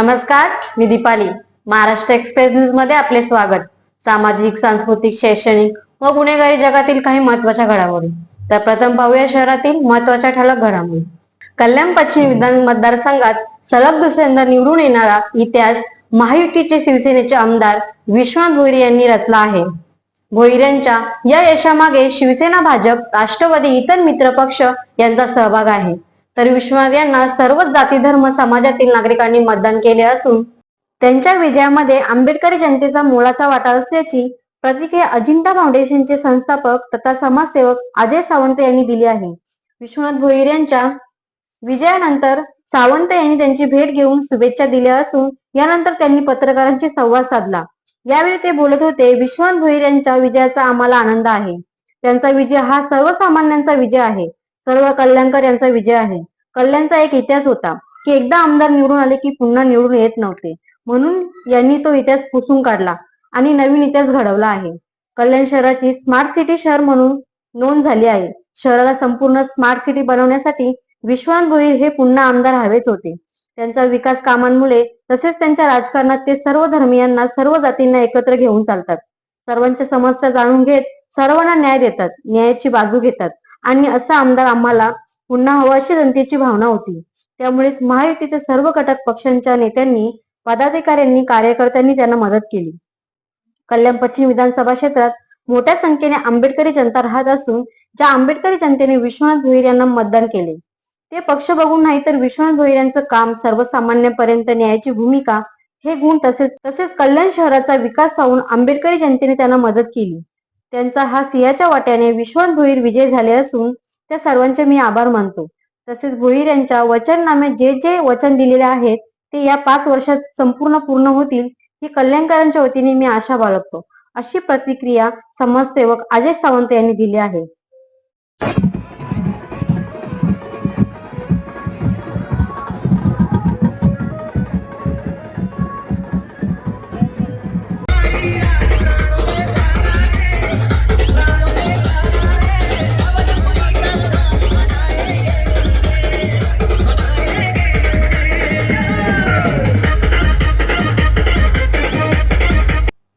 नमस्कार मी दीपाली. महाराष्ट्र एक्सप्रेस न्यूजमध्ये आपले स्वागत. सामाजिक सांस्कृतिक शैक्षणिक व गुन्हेगारी जगातील काही महत्त्वाच्या घडामोडी. तर प्रथम पाहूया शहरातील महत्त्वाच्या ठळक घडामोडी. कल्याण पश्चिम विधान मतदारसंघात सलग दुसऱ्यांदा निवडून येणारा इतिहास महायुतीचे शिवसेनेचे आमदार विश्वनाथ भोईर यांनी रचला आहे. भोईर यांच्या या यशामागे शिवसेना भाजप राष्ट्रवादी इतर मित्र पक्ष यांचा सहभाग आहे. तर विश्वनाथ यांना सर्वच जाती धर्म समाजातील नागरिकांनी मतदान केले असून त्यांच्या विजयामध्ये आंबेडकरी जनतेचा मोलाचा वाटा असल्याची प्रतिक्रिया अजिंठा फाउंडेशनचे संस्थापक तथा समाजसेवक अजय सावंत यांनी दिली आहे. विश्वनाथ भोईर यांच्या विजयानंतर सावंत यांनी त्यांची भेट घेऊन शुभेच्छा दिल्या असून यानंतर त्यांनी पत्रकारांशी संवाद साधला. यावेळी ते बोलत होते विश्वनाथ भोईर यांच्या विजयाचा आम्हाला आनंद आहे. त्यांचा विजय हा सर्वसामान्यांचा विजय आहे. सर्व कल्याणकर यांचा विजय आहे. कल्याणचा एक इतिहास होता की एकदा आमदार निवडून आले की पुन्हा निवडून येत नव्हते. म्हणून यांनी तो इतिहास पुसून काढला आणि नवीन इतिहास घडवला आहे. कल्याण शहराची स्मार्ट सिटी शहर म्हणून नोंद झाली आहे. शहराला संपूर्ण स्मार्ट सिटी बनवण्यासाठी विश्वान भोईर हे पुन्हा आमदार हवेच होते. त्यांच्या विकास कामांमुळे तसेच त्यांच्या राजकारणात ते सर्व धर्मियांना सर्व जातींना एकत्र घेऊन चालतात. सर्वांच्या समस्या जाणून घेत सर्वांना न्याय देतात न्यायाची बाजू घेतात. आणि असा आमदार आम्हाला पुन्हा हवा अशी जनतेची भावना होती. त्यामुळेच महायुतीच्या सर्व घटक पक्षांच्या नेत्यांनी पदाधिकाऱ्यांनी कार्यकर्त्यांनी त्यांना मदत केली. कल्याण पश्चिम विधानसभा क्षेत्रात मोठ्या संख्येने आंबेडकरी जनता राहत असून ज्या आंबेडकरी जनतेने विश्वनाथ भोईर यांना मतदान केले ते पक्ष बघून नाही तर विश्वनाथ भोईर यांचं काम सर्वसामान्यांपर्यंत न्यायाची भूमिका हे गुण तसेच तसेच कल्याण शहराचा विकास पाहून आंबेडकरी जनतेने त्यांना मदत केली. त्यांचा हा सिंहाच्या वाट्याने विश्वास भोईर विजय झाले असून त्या सर्वांचे मी आभार मानतो. तसेच भोईर यांच्या वचननाम्यात जे जे वचन दिलेले आहेत ते या पाच वर्षात संपूर्ण पूर्ण होतील ही कल्याणकरांच्या वतीने मी आशा बाळगतो. अशी प्रतिक्रिया समाजसेवक अजय सावंत यांनी दिली आहे.